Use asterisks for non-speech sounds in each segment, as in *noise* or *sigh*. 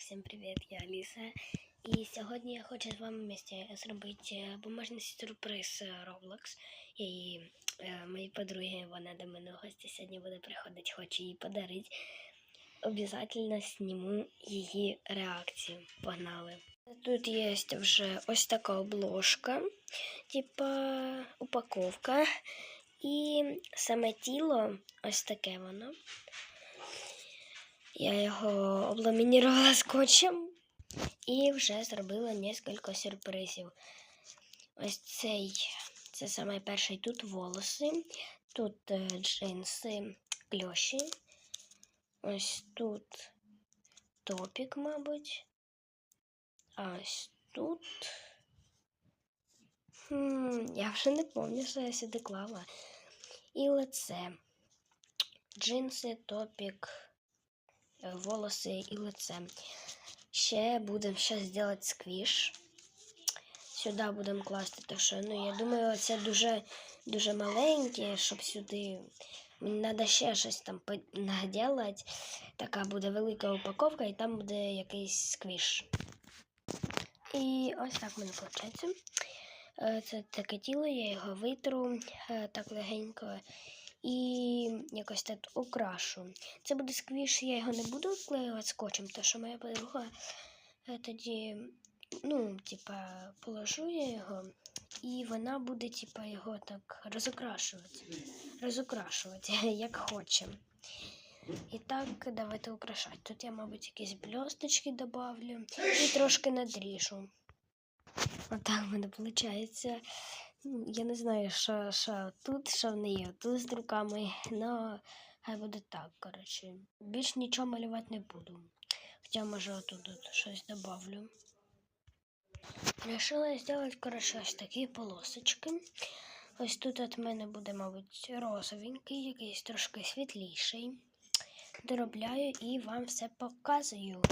всім привіт, я Аліса. І сьогодні я хочу з вами вместе зробити бумажний сюрприз е, Roblox. І е, моїй подруги, вона до мене в гості сьогодні буде приходити, хочу їй подарити. Обязательно зніму її реакцію. Погнали. Тут є вже ось така обложка, типа упаковка. І саме тіло, ось таке воно. Я його обламінірувала скотчем і вже зробила несколько сюрпризів. Ось цей, це саме перший тут волоси, тут е, джинси, кльоші. Ось тут топік, мабуть. А ось тут. Хм, я вже не пам'ятаю, що я сюди клала. І лице. Джинси, топік волоси і лице. Ще будемо зараз робити сквіш. Сюди будемо класти те, що ну, я думаю, це дуже дуже маленьке, щоб сюди. Мені треба ще щось там наділати. Така буде велика упаковка, і там буде якийсь сквіш. І ось так в мене виходить. Це таке тіло, я його витру е, так легенько і якось так украшу. Це буде сквіш, я його не буду вклеювати скотчем, тому що моя подруга е, тоді, ну, типа, положу я його, і вона буде, типа, його так розукрашувати. Розукрашувати, *laughs* як хоче. І так, давайте украшати. Тут я, мабуть, якісь блісточки добавлю і трошки надріжу. Отак в мене виходить. Я не знаю, що, що тут, що в неї тут з руками, але хай буде так, коротше. Більш нічого малювати не буду. Хоча, може, отут от щось добавлю. Решила зробити, коротше, ось такі полосочки. Ось тут от мене буде, мабуть, розовенький, якийсь трошки світліший. Доробляю і вам все показую.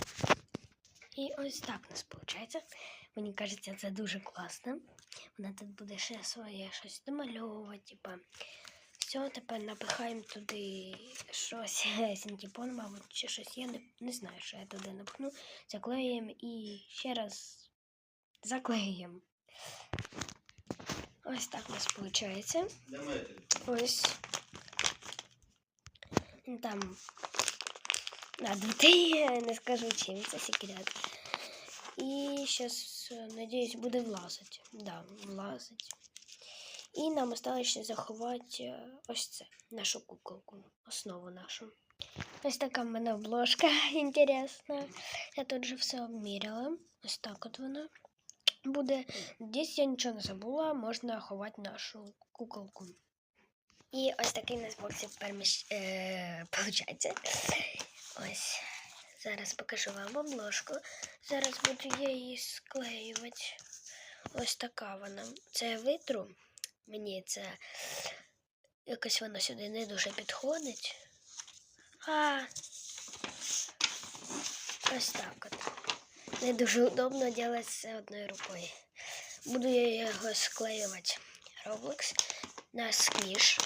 І ось так у нас виходить. Мені кажеться, це дуже класно. Вона тут буде ще своє щось домальовувати. Типа. Все, тепер напихаємо туди щось, *laughs* синтепон, мабуть, чи щось. Я не, не знаю, що я туди напхну. Заклеїмо і ще раз заклеїмо. Ось так у нас виходить. Ось. Там надутий, *laughs* не скажу чим, це секрет. І зараз, Надіюсь, буде влазити. Да, влазить. І нам осталось заховати е, ось це, нашу куколку, основу нашу. Ось така в мене обложка *laughs* інтересна. Я тут вже все обміряла. Ось так от вона буде. Десь я нічого не забула, можна ховати нашу куколку. І ось такий у нас боксик перміщ... е, *laughs* получається. Ось. Зараз покажу вам обложку. Зараз буду я її склеювати. Ось така вона. Це я витру. Мені це якось воно сюди не дуже підходить. А ось так от. Не дуже удобно робити це одною рукою. Буду я його склеювати. Roblox на сквіш.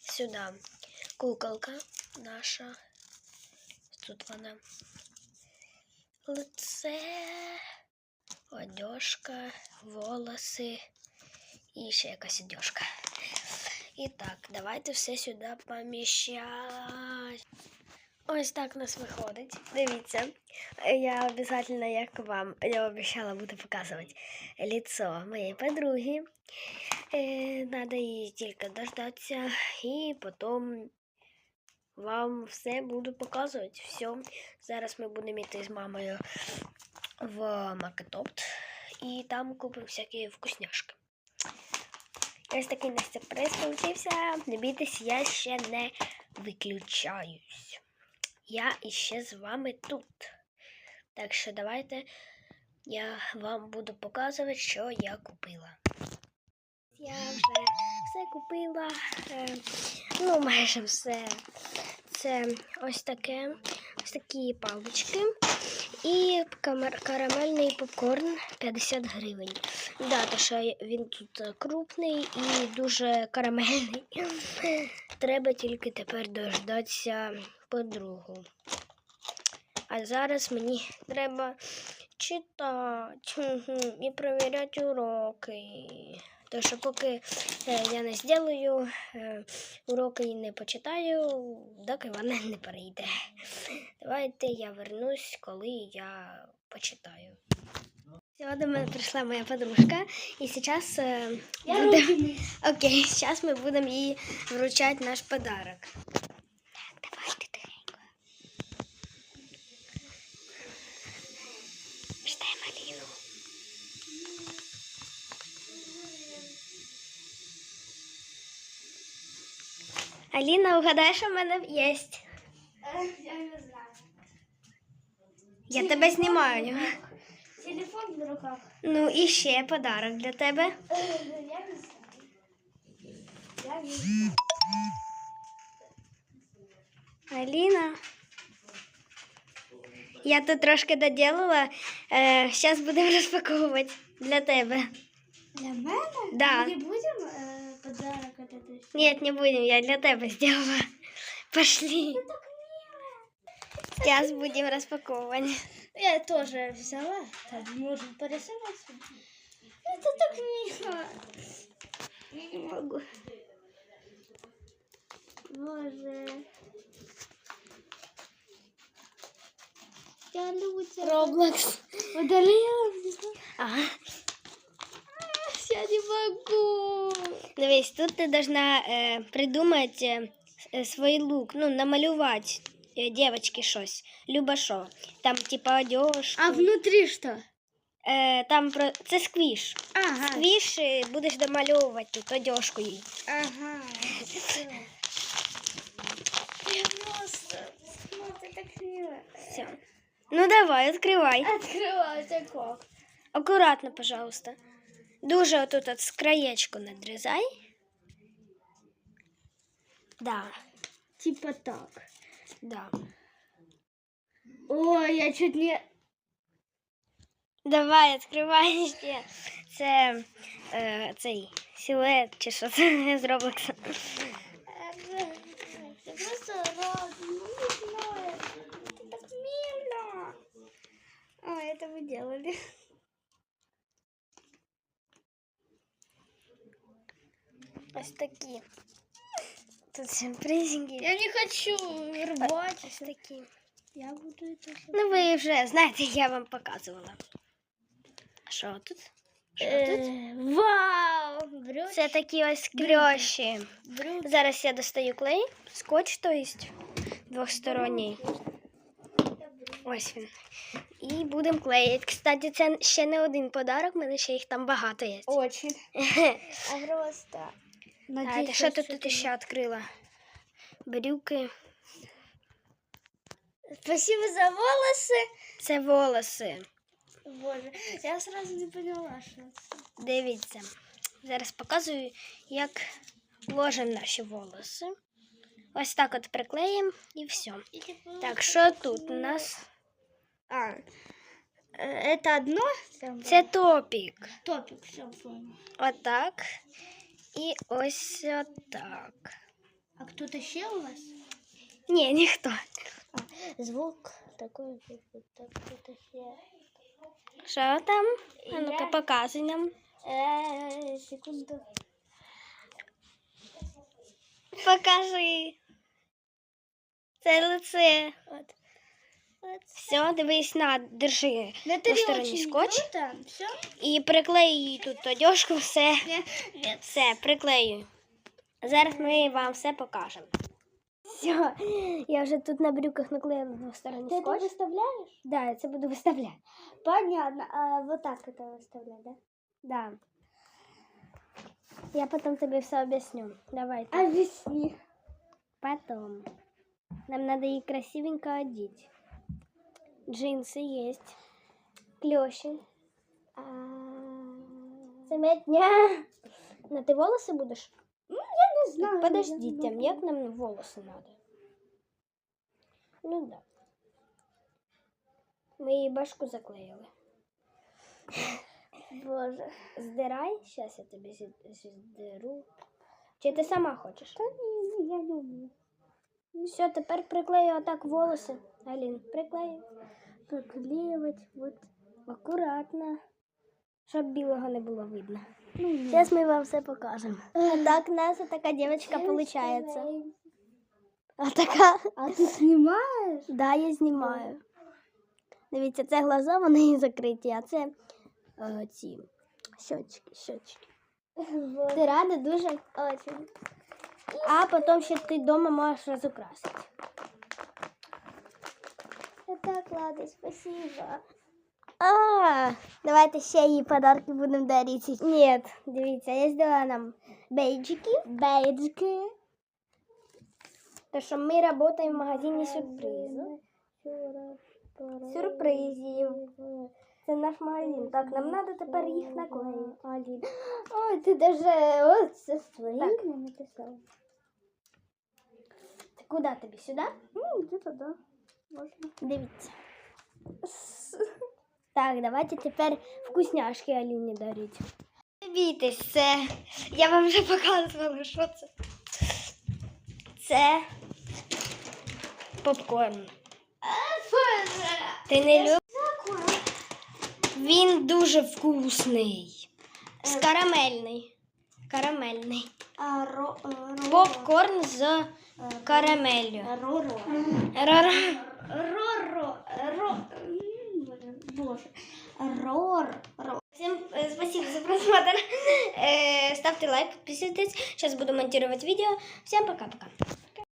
Сюди куколка наша. Тут вона. Лице, одежка, волоси і ще якась одежка. І так, давайте все сюди поміщати. Ось так у нас виходить. Дивіться, я обов'язково, як вам, я обіцяла буду показувати лицо моєї подруги. Е, Надо її тільки дождатися і потім вам все буду показувати. Все. Зараз ми будемо йти з мамою в Маркетопт і там купимо всякі вкусняшки. Ось такий нас сюрприз получився. Не бійтесь, я ще не виключаюсь. Я іще з вами тут. Так що давайте я вам буду показувати, що я купила. Я вже все купила. Е, ну, майже все. Це ось таке, ось такі палички і карамельний попкорн 50 гривень. Да, то що він тут крупний і дуже карамельний. *laughs* Треба тільки тепер дождатися подругу. А зараз мені треба читати *laughs* і перевіряти уроки. То що поки е, я не зроблю е, уроки і не почитаю, доки вона не перейде. Давайте я вернусь, коли я почитаю. Сьогодні до мене прийшла моя подружка, і зараз е, будем... Окей, зараз ми будемо їй вручати наш подарок. Аліна, угадай, що в мене є. Я не знаю. Я тебе знімаю. Телефон в руках. Ну і ще подарок для тебе. Я не знаю. Я не знаю. Аліна. Я тут трошки доділила. Е, зараз будемо *laughs* розпаковувати для тебе. Для мене? Да. Не будем э, подарок от этой Нет, не будем, я для тебя сделала. *laughs* Пошли. Сейчас будем распаковывать. Я тоже взяла. Так, можем порисовать. Это так мило. Я не могу. Боже. Я Роблокс. Удалила. Ага. Я не могу. Дивись, тут ти должна е, придумати е, е, свій лук, ну, намалювати е, дівчатки щось. Люба що. Там, типа, одежку. А внутри что? Е, там про... Це сквіш. Ага. Сквіш і будеш домальовувати тут одежку їй. Ага. всё. Я просто... Смотри, так мило. Все. Ну давай, відкривай. Открывается как? Акуратно, пожалуйста. Дуже отут от з краєчку надрізай. Да, Типа так. да. Ой, я чуть не... Давай, відкривай ще. Це е, цей силует чи що це *laughs* з Роблокса. Я просто. Это так мило. Это делали. Ось такі. Тут сюрпризики. Я не хочу рвать. Ось такі. Я буду это... Ну ви вже знаєте, я вам показувала. Що тут? Що тут? Э, Вау! Це такі ось. Брюки. Зараз я достаю клей, скотч, то есть двосторонній. Ось він. І будемо клеїти. Кстати, це ще не один подарок, в мене ще їх там багато є. Очень. *laughs* А просто... А, Надеюсь, ти що ти что тут ще відкрила? Брюки. Спасибо за волосы. Це волоси. Боже, я сразу не поняла, что это. Дивіться. Зараз показую, як ложимо наші волоси. Ось так от приклеїмо і все. Так, що тут у нас? А, э, это одно? Це топік. топик, все понял. Отак. І ось отак. А кто-то еще у вас? Ні, ніхто. Звук такой, так кто-то еще. Що там? А ну-ка, Я- показуй нам. Э, секунду. Покажи. Це лице. Вот. Вот. Все, дивись на, держи На двосторонній скотч Все? і приклеюй тут одежку, все. Нет. Все, приклеюй. Зараз ми вам все покажемо. Все, я вже тут на брюках наклеїла двосторонній Ты это скотч. выставляешь? Да, я це буду виставляти. Понятно. А вот так это выставлять, да? Да. Я потом тебе все объясню. Давай. ты. Объясни. Потом. Нам надо их красивенько одеть. Джинсы есть. Клёши. А, Заметня. На ты волосы будешь? Я не знаю. Подождите, я як нам волосы надо? Ну да. Мы ей башку заклеили. *laughs* Боже. Здирай, зараз я тобі зі- здеру. Чи ти сама хочеш? Та ні, я люблю. Все, тепер приклею отак волоси. Алін, приклею. Приклеивать вот. Акуратно. Щоб білого не було видно. Ну, Зараз ми вам все покажемо. Так, у нас така дівчинка виходить. А така. А ты снимаешь? Да, я знімаю. Дивіться, це глаза, вони закриті, а це е, ці щочки, щочки. Ти рада дуже? Очень. А потім ще ти вдома можеш розукрасити. Так, ладно, спасибо. А, давайте ще їй подарки будемо дарити. Ні, дивіться, я зробила нам бейджики. Бейджики. То що ми працюємо в магазині сюрпризу. Сюрпризів. Це наш магазин. Так, нам треба тепер їх наклеїти. Алин. Ой, ты даже вот со своим Так. написал. Це куди тобі? Сюди? Ну, где-то да. Можно. Дивіться. Так, давайте тепер вкусняшки Аліні даріть. Дивіться, це. Я вам вже показувала, що це. Це попкорн. Ти не любиш? Він дуже вкусний. З карамельний. Карамельний. А, ро, ро, Попкорн з карамеллю. Роро. Ра-ра. Роро. Ро. Боже. Рор. Ро. Всем спасибо за просмотр. Ставьте лайк, подписывайтесь. Сейчас буду монтировать видео. Всем пока-пока.